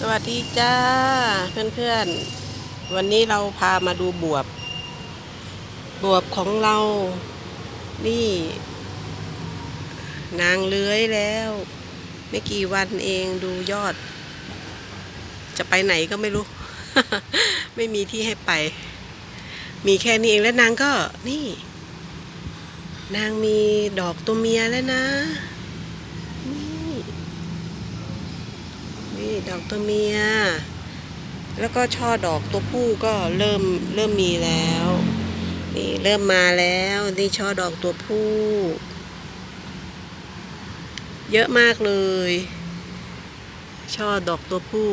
สวัสดีจ้าเพื่อนๆ วันนี้เราพามาดูบวบ บวบของเรา นี่ นางเลื้อยแล้ว ไม่กี่วันเองดูยอด จะไปไหนก็ไม่รู้ ไม่มีที่ให้ไป มีแค่นี้เองแล้วนางก็นี่ นางมีดอกตัวเมียแล้วนะ นี่ นี่ดอกตัวเมีย แล้วก็ช่อดอกตัวผู้ก็เริ่มเริ่มมีแล้ว นี่เริ่มมาแล้วนี่ช่อดอกตัวผู้ เยอะมากเลย ช่อดอกตัวผู้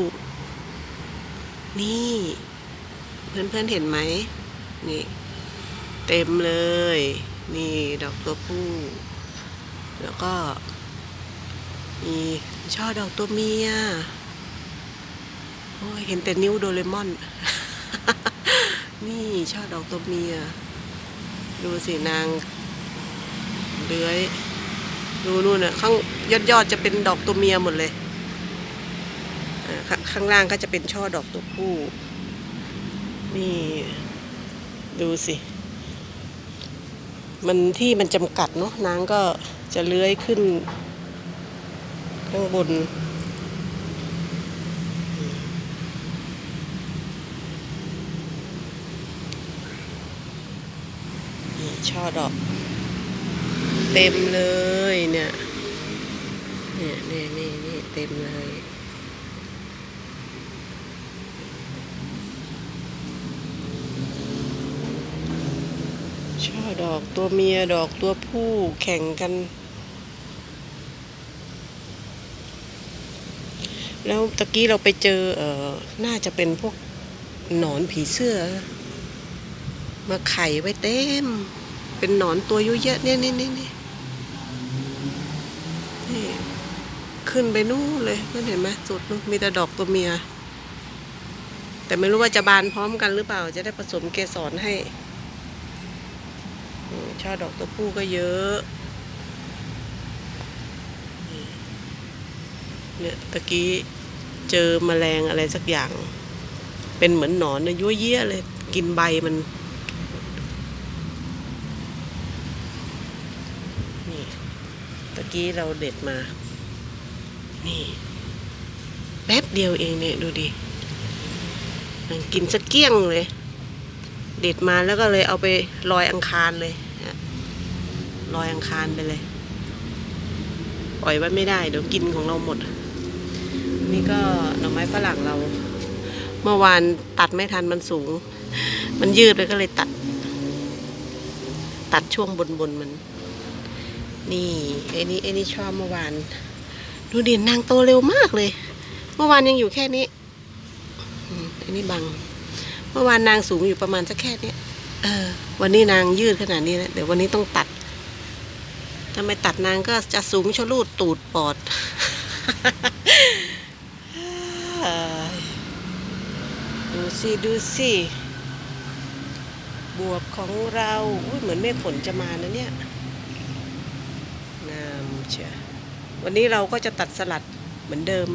นี่ เพื่อนๆเห็นไหมนี่เต็มเลย นี่ดอกตัวผู้ แล้วก็มีช่อดอกตัวเมียโอ้ย เห็นแต่นิ้วโดเรมอน นี่ช่อดอกตัวเมีย ดูสินางเลื้อย ดูนู่นน่ะข้างยอดยอดจะเป็นดอกตัวเมียหมดเลย ข้าข้างล่างก็จะเป็นช่อดอกตัวผู้ นี่ดูสิ มันที่มันจำกัดเนาะนางก็จะเลื้อยขึ้น ข้างบน ช่อดอก เต็มเลยเนี่ยเนี่ยนี่นี่นี่เต็มเลยช่อดอกตัวเมียดอกตัวผู้แข่งกัน แล้วตะกี้เราไปเจอเออน่าจะเป็นพวกหนอนผีเสื้อ มาไข่ไว้เต็ม เป็นหนอนตัวเยอะแยะเนี่ยนี่นี่นี่นี่ ขึ้นไปนู่นเลยนั่นเห็นไหมสุดนู่นมีแต่ดอกตัวเมีย แต่ไม่รู้ว่าจะบานพร้อมกันหรือเปล่า จะได้ผสมเกสรให้ช่อดอกตัวผู้ก็เยอะนี่เนี่ยตะกี้เจอแมลงอะไรสักอย่าง เป็นเหมือนหนอนนะยั่วเยี่ยเลย กินใบมัน นี่ตะกี้เราเด็ดมา นี่แป๊บเดียวเองเนี่ยดูดิมันกินสกเกี้ยงเลย เด็ดมาแล้วก็เลยเอาไปลอยอังคารเลยลอยอังคารไปเลยปล่อยไว้ไม่ได้เดี๋ยวกินของเราหมด นี่ก็หน่อไม้ฝรั่งเรา เมื่อวานตัดไม่ทันมันสูง มันยืดไปก็เลยตัด ตัดช่วงบนบนมัน นี่ไอ้นี่ไอ้นี่ชอบเมื่อวาน ดูดินนางโตเร็วมากเลย เมื่อวานยังอยู่แค่นี้อืมไอ้นี่บัง เมื่อวานนางสูงอยู่ประมาณสักแค่นี้เออ วันนี้นางยืดขนาดนี้แล้วเดี๋ยววันนี้ต้องตัดถ้าไม่ตัดนางก็จะสูงชะลูดตูดปอดดูสิดูสิบวบของเราอุ้ยเหมือนเมฆฝนจะมานะเนี่ย งามเชียววันนี้เราก็จะตัดสลัดเหมือนเดิม